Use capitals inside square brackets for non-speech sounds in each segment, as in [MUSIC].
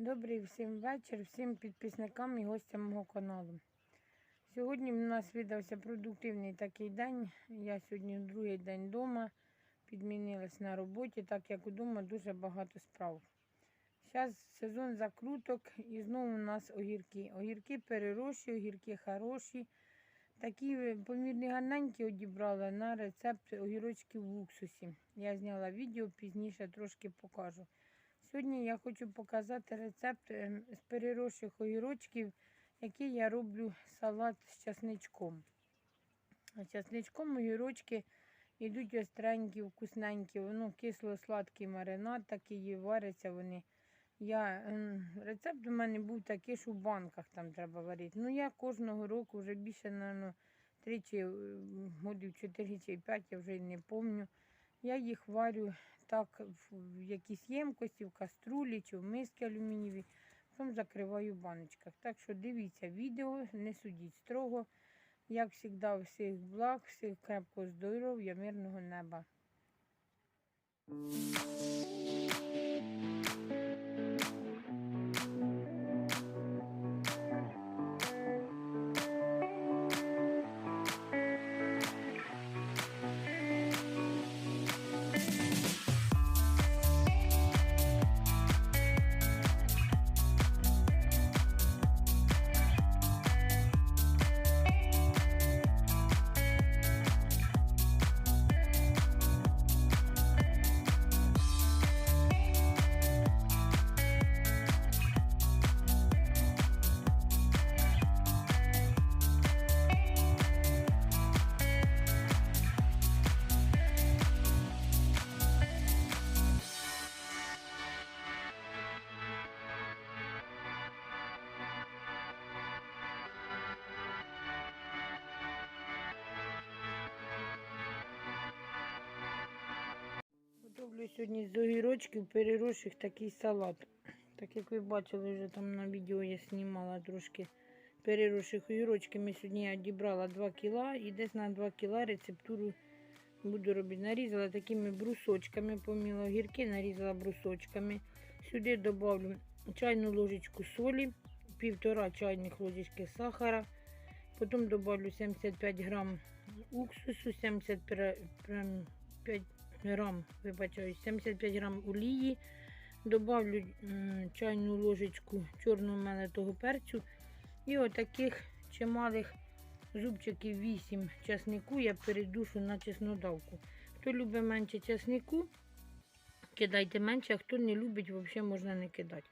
Добрий всім вечір, всім підписникам і гостям мого каналу. Сьогодні у нас видався продуктивний такий день. Я сьогодні другий день вдома, підмінилась на роботі, так як вдома дуже багато справ. Зараз сезон закруток і знову у нас огірки. Огірки перерощі, огірки хороші. Такі е, помірні гарненькі одібрала на рецепт огірочків в уксусі. Я зняла відео, пізніше трошки покажу. Сьогодні я хочу показати рецепт ем, з переросших огірочків, який я роблю салат з часничком. З часничком огірочки йдуть остренькі, вкусненькі, воно кисло-сладкий маринад, такий варяться вони. Я, ем, рецепт у мене був такий, що в банках там треба варити. Ну я кожного року вже більше, напевно, тричі, ем, годів 4 чи 5, я вже не пам'ятаю. Я їх варю так в, якісь ємкості, в каструлі чи в миски алюмінієві, потім закриваю в баночках. Так що дивіться відео, не судіть строго. Як завжди, всіх благ, всіх крепкого здоров'я, мирного неба. Готовлю сьогодні з огірочків переросших такий салат. Так як ви бачили, вже там на відео я знімала трошки переросших огірочків. Ми сьогодні я дібрала 2 кіла і десь на 2 кіла рецептуру буду робити. Нарізала такими брусочками, поміла огірки, нарізала брусочками. Сюди додавлю чайну ложечку солі, півтора чайних ложечки сахара. Потім додавлю 75 грам уксусу, 75 грам, вибачаю, 75 грам олії. Добавлю чайну ложечку чорного мелетого перцю. І отаких чималих зубчиків 8 часнику я передушу на чеснодавку. Хто любить менше часнику, кидайте менше, а хто не любить, взагалі можна не кидати.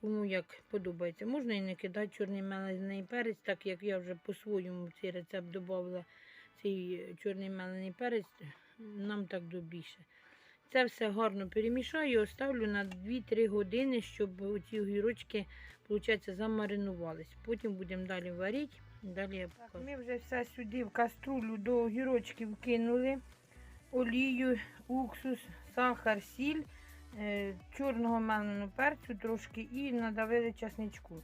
Кому як подобається. Можна і не кидати чорний мелений перець, так як я вже по-своєму цей рецепт додавала цей чорний мелений перець, нам так добріше. Це все гарно перемішаю і оставлю на 2-3 години, щоб ці огірочки, виходить, замаринувались. Потім будемо далі варити. Далі я покажу. Ми вже все сюди в каструлю до огірочків кинули. Олію, уксус, сахар, сіль, е, чорного меленого перцю трошки і надавили часничку.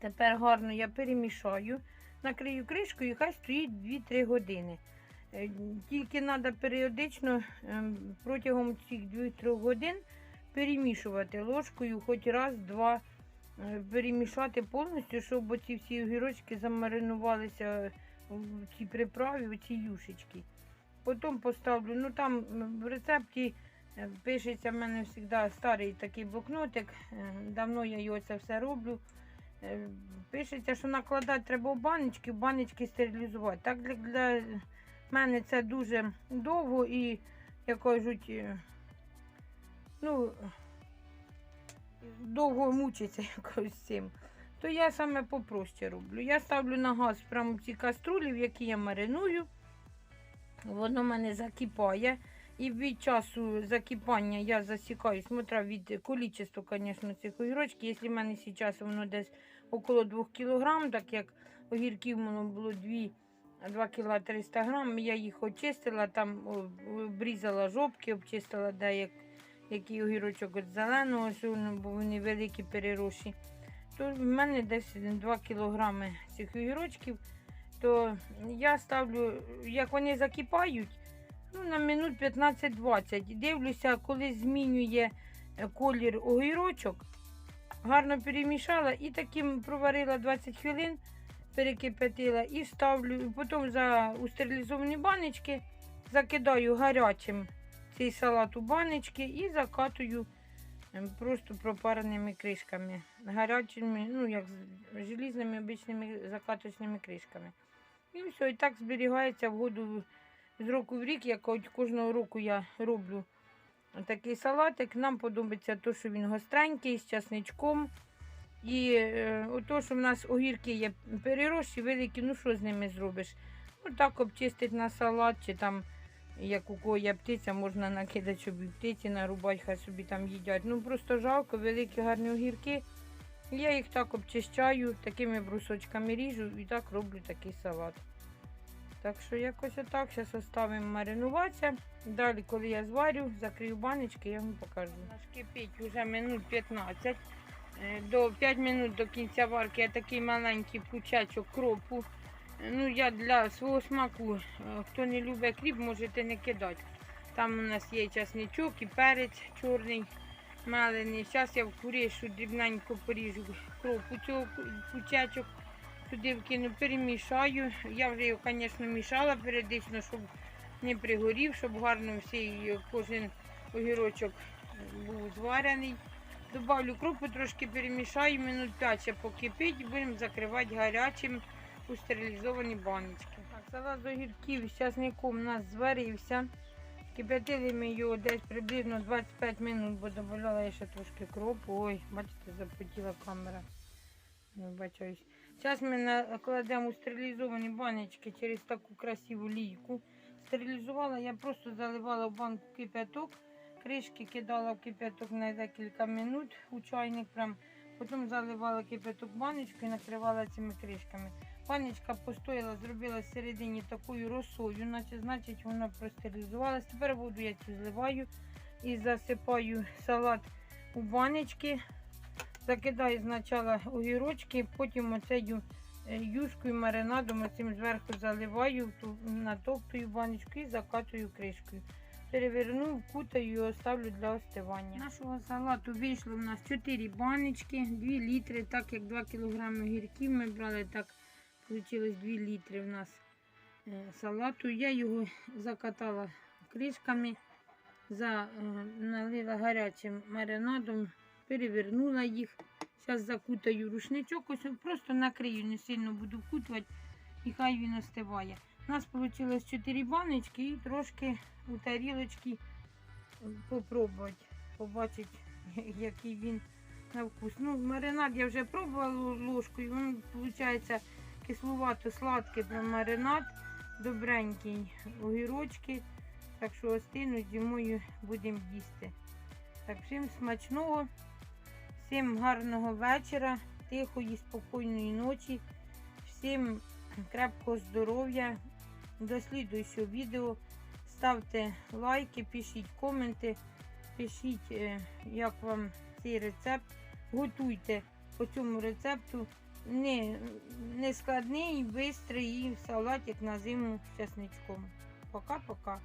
Тепер гарно я перемішаю, накрию кришкою і хай стоїть 2-3 години. Е, Тільки треба періодично ем, протягом цих 2-3 годин перемішувати ложкою, хоч раз-два е, перемішати повністю, щоб оці всі огірочки замаринувалися в цій приправі, в цій юшечки. Потім поставлю, ну там в рецепті е, пишеться в мене завжди старий такий блокнотик. Давно я його це все роблю. Пишеться, що накладати треба в баночки, в баночки стерилізувати. Так для, для мене це дуже довго і, як кажуть, е, ну, довго мучиться [LAUGHS] якось цим. То я саме попроще роблю. Я ставлю на газ прямо ці каструлі, в які я мариную. Воно в мене закипає. І від часу закипання я засікаю, смотря від количества, звісно, цих огірочків. Якщо в мене зараз воно десь около 2 кг, так як огірків воно було 2 2 кг 300 грам, я їх очистила, там обрізала жопки, обчистила деяк, який огірочок від зеленого, бо вони великі перерощі. То в мене десь 2 кг цих огірочків. То я ставлю, як вони закипають, ну, на минут 15-20. Дивлюся, коли змінює е, колір огірочок, гарно перемішала і таким проварила 20 хвилин, перекипятила і ставлю. Потім за у стерилізовані баночки закидаю гарячим цей салат у баночки і закатую ем, просто пропареними кришками. Гарячими, ну як желізними обичними закаточними кришками. І все, і так зберігається в году з року в рік, як от кожного року я роблю такий салатик. Нам подобається те, що він гостренький, з часничком. І е, ото, що в нас огірки є перерощі, великі, ну що з ними зробиш? Ну так обчистить на салат, чи там, як у кого є птиця, можна накидати, щоб птиці нарубати, хай собі там їдять. Ну просто жалко, великі гарні огірки. Я їх так обчищаю, такими брусочками ріжу і так роблю такий салат. Так що якось отак. Зараз оставимо маринуватися. Далі, коли я зварю, закрию баночки, я вам покажу. Наш кипить вже минут 15. Е, До 5 минут до кінця варки я такий маленький пучачок кропу. Е, Ну, я для свого смаку, е, хто не любить кріп, можете не кидати. Там у нас є часничок і перець чорний мелений. Зараз я в курішу дрібненько поріжу кропу цього пучачок. Туди вкину, перемішаю. Я вже його, звісно, мішала періодично, щоб не пригорів, щоб гарно всій кожен огірочок був зварений. Добавлю крупу, трошки перемішаю, минут 5 ще покипить будемо закривати гарячим у стерилізовані баночки. Так, салат з огірків з часником у нас зварився. Кип'ятили ми його десь приблизно 25 минут, бо додавала я ще трошки кропу. Ой, бачите, запотіла камера. Не вбачаюсь. Зараз ми накладемо у стерилізовані баночки через таку красиву лійку. Стерилізувала, я просто заливала в банку кипяток, кришки кидала в кипяток на декілька минут у чайник. Прям. Потім заливала кипяток баночку і накривала цими кришками. Баночка постояла, зробила всередині такою росою, наче значить вона простерилізувалась. Тепер воду я цю зливаю і засипаю салат у баночки. Закидаю спочатку огірочки, потім оцею е, юшкою, маринадом оцим зверху заливаю, натоптую баночку і закатую кришкою. Переверну, вкутаю і оставлю для остивання. Нашого салату вийшло в нас 4 баночки, 2 літри, так як 2 кг огірків ми брали, так вийшло 2 літри в нас е, салату. Я його закатала кришками, е, налила гарячим маринадом, перевернула їх. Зараз закутаю рушничок, ось просто накрию, не сильно буду вкутувати і хай він остиває. У нас вийшло 4 баночки і трошки у тарілочці попробувати, побачити, [LAUGHS] який він на вкус. Ну, маринад я вже пробувала ложкою, він виходить кисловато сладкий прям маринад, добренький огірочки. Так що остинуть зимою будемо їсти. Так, всім смачного, всім гарного вечора, тихої, спокійної ночі, всім крепкого здоров'я. До слідуючого відео. Ставте лайки, пишіть коменти, пишіть, е, як вам цей рецепт. Готуйте по цьому рецепту. Не, не складний, швидкий салатик на зиму з часничком. Пока-пока.